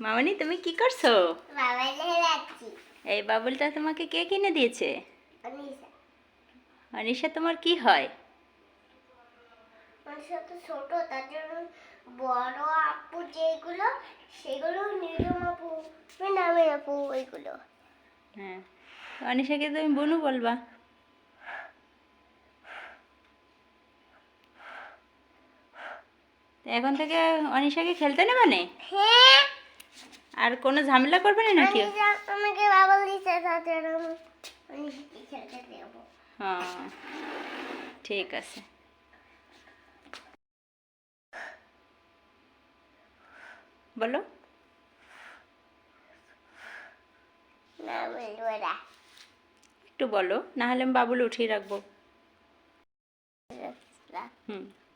মামনি তুমি কি করছ? এই বাবুলটা তোমাকে কে কিনে দিয়েছে? অনিশা। তোমার কি হয়? অনিশা ছোট তার জন্য বড় আপু যেগুলো সেগুলো নিরম আপু নামের আপু ওইগুলো। হ্যাঁ। অনিশাকে তুমি বনু বলবা। এখন থেকে অনিশাকে খেলতে নেবে না? হ্যাঁ। আর কোনো ঝামেলা করবে না নাকি? আমাকে বাবা খেলতে দেবো। হ্যাঁ ঠিক আছে। বলো। একটু বলো না হলে আমি বাবুল উঠিয়ে রাখব। হুম।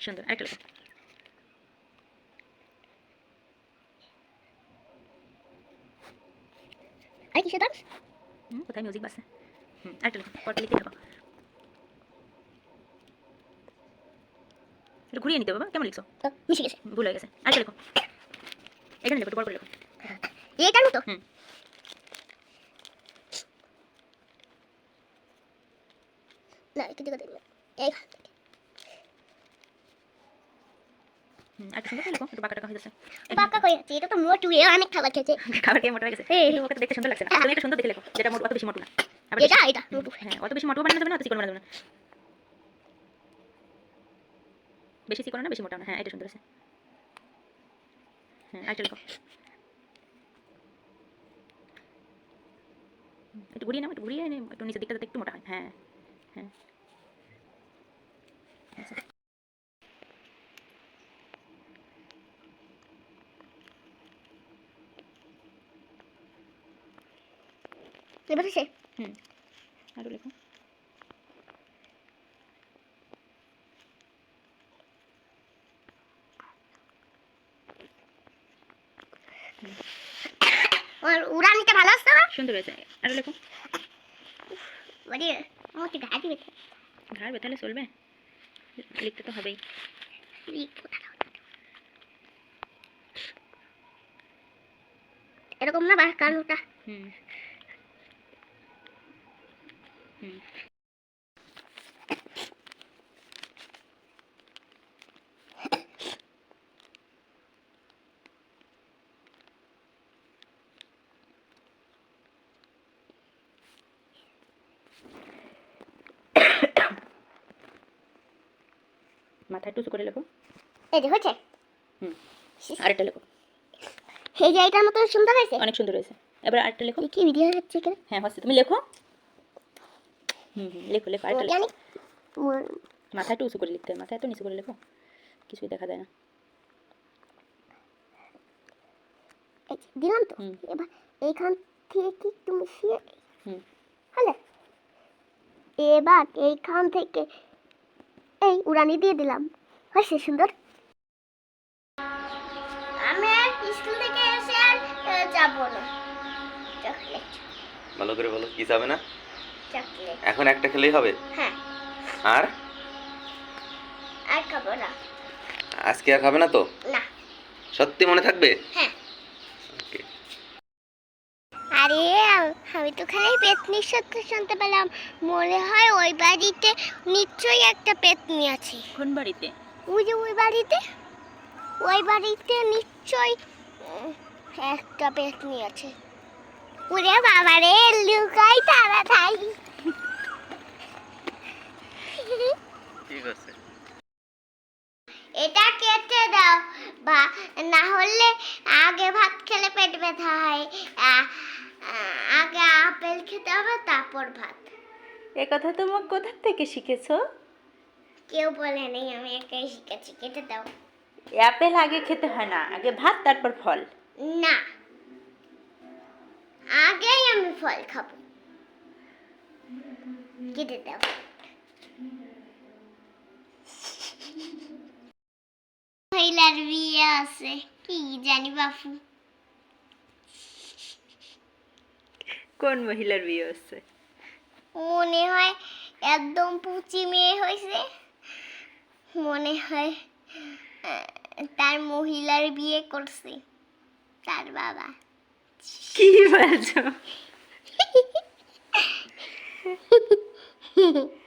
সুন্দর আরেকটা লেখো আর কিসে ডান্স হুম কোথায় মিউজিক বাজছে হুম আরেকটা লেখো পরটা লিখতে থাকো একটু ঘুরিয়ে নিতে বাবা কেমন লিখছো মিশে গেছে ভুল হয়ে গেছে আরেকটা লেখো এখানে লেখো বড় করে লেখো এইটার মতো হুম না দিকে দেখবে এই সুন্দর একটু বাঁকা টাকা হয়ে আছে? এটা তো মোটু অনেক খাবার খেয়েছে। খাবার খেয়ে মোটা হয়ে গেছে। এই। ওকে দেখতে সুন্দর লাগছে তুমি একটা সুন্দর দেখে লেখো যেটা মোট অত বেশি মোটু না। এটা এটা মোটু। হ্যাঁ অত বেশি মোটু বানানো যাবে না অত চিকন বানানো যাবে না। বেশি চিকন না বেশি মোটা না। হ্যাঁ এটা সুন্দর আছে হ্যাঁ আরেকটা লেখো। একটু ঘুরিয়ে নাও একটু ঘুরিয়ে একটু নিচের দিকটা যাতে একটু মোটা হয়। হ্যাঁ হ্যাঁ। এবার সে হুম। আরও লেখো। আর উড়ানিটা ভালো আসছে না সুন্দর হয়েছে আরও লেখো। বলি মোটু ঘাটি বেঁধে ঘাড় বেতালে চলবে? লিখতে তো হবেই। লিখব। এরকম না বা কানুটা হুম। মাথায় টুসু করে লেখো। এই যে হচ্ছে হুম। আরেকটা লেখো। এই যে এইটার মতো সুন্দর হয়েছে? অনেক সুন্দর হয়েছে। এবার আরেকটা লেখো। কি ভিডিও হচ্ছে হ্যাঁ হচ্ছে তুমি লেখো। হুম হুম লেখো লেখো আরেকটা লেখো। একটু উঁচু করে লিখতে হয় মাথায় এত নিচু করে লেখো কিছুই দেখা যায় না। দিলাম তো। এবার এইখান থেকে কি হুম। হলে এবার এইখান থেকে এই উড়ানি দিয়ে দিলাম। হয়েছে সুন্দর? আমি স্কুল থেকে এসে আর যাব না। ভালো করে বলো কি যাবে না? এখন একটা খেলেই হবে? হ্যাঁ। আর? আর খাব না। আজকে আর খাবে না তো? না। সত্যি মনে থাকবে? হ্যাঁ। আরে আমি তো খালি পেতনি সত্য শুনতে পেলাম। মনে হয় ওই বাড়িতে নিশ্চয়ই একটা পেতনি আছে। কোন বাড়িতে? ওই যে ওই বাড়িতে? ওই বাড়িতে নিশ্চয়ই একটা পেতনি আছে। ওরে বাবা রে লুকাই তাড়াতাড়ি ঠিক আছে এটা কেটে দাও বা না হলে আগে ভাত খেলে পেট ব্যথা হয় আগে আপেল খেতে হবে তারপর ভাত। এ কথা তোমার কোথা থেকে শিখেছো? কেউ বলে নেই আমি একাই শিখেছি কেটে দাও। অ্যাপেল আগে খেতে হয় না আগে ভাত তারপর ফল। না আগেই আমি ফল খাব। কেটে দাও। মহিলার বিয়ে আছে কি জানি বাপু। কোন মহিলার বিয়ে হচ্ছে মনে হয় একদম পুচি মেয়ে হয়েছে। মনে হয় তার মহিলার বিয়ে করছে তার বাবা। কি বলছো?